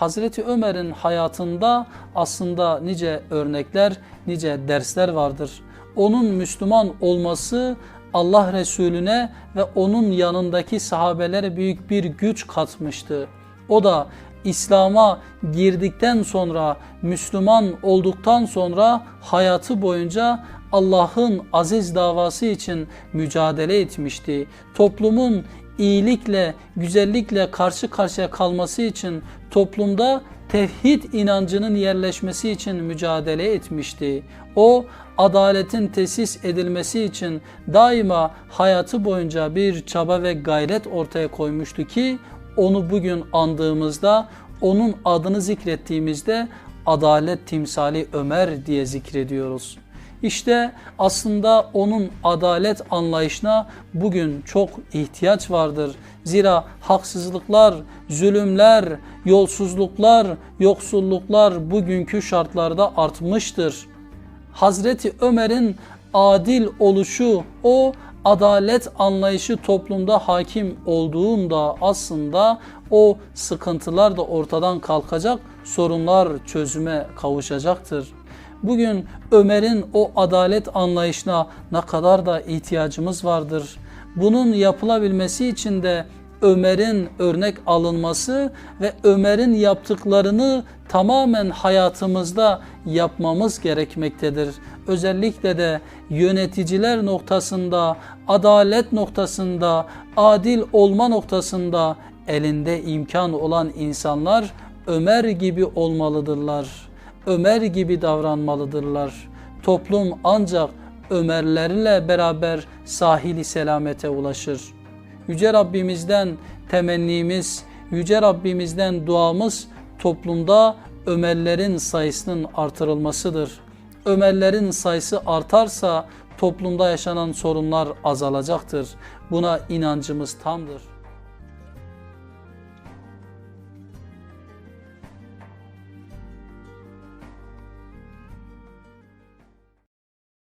Hazreti Ömer'in hayatında aslında nice örnekler, nice dersler vardır. Onun Müslüman olması Allah Resulüne ve onun yanındaki sahabelere büyük bir güç katmıştı. O da İslam'a girdikten sonra, Müslüman olduktan sonra hayatı boyunca Allah'ın aziz davası için mücadele etmişti. Toplumun iyilikle, güzellikle karşı karşıya kalması için toplumda tevhid inancının yerleşmesi için mücadele etmişti. O adaletin tesis edilmesi için daima hayatı boyunca bir çaba ve gayret ortaya koymuştu ki onu bugün andığımızda, onun adını zikrettiğimizde adalet timsali Ömer diye zikrediyoruz. İşte aslında onun adalet anlayışına bugün çok ihtiyaç vardır. Zira haksızlıklar, zulümler, yolsuzluklar, yoksulluklar bugünkü şartlarda artmıştır. Hazreti Ömer'in adil oluşu, o adalet anlayışı toplumda hakim olduğunda aslında o sıkıntılar da ortadan kalkacak, sorunlar çözüme kavuşacaktır. Bugün Ömer'in o adalet anlayışına ne kadar da ihtiyacımız vardır. Bunun yapılabilmesi için de Ömer'in örnek alınması ve Ömer'in yaptıklarını tamamen hayatımızda yapmamız gerekmektedir. Özellikle de yöneticiler noktasında, adalet noktasında, adil olma noktasında elinde imkan olan insanlar Ömer gibi olmalıdırlar. Ömer gibi davranmalıdırlar. Toplum ancak Ömerlerle beraber sahili selamete ulaşır. Yüce Rabbimizden temennimiz, Yüce Rabbimizden duamız toplumda Ömerlerin sayısının artırılmasıdır. Ömerlerin sayısı artarsa toplumda yaşanan sorunlar azalacaktır. Buna inancımız tamdır.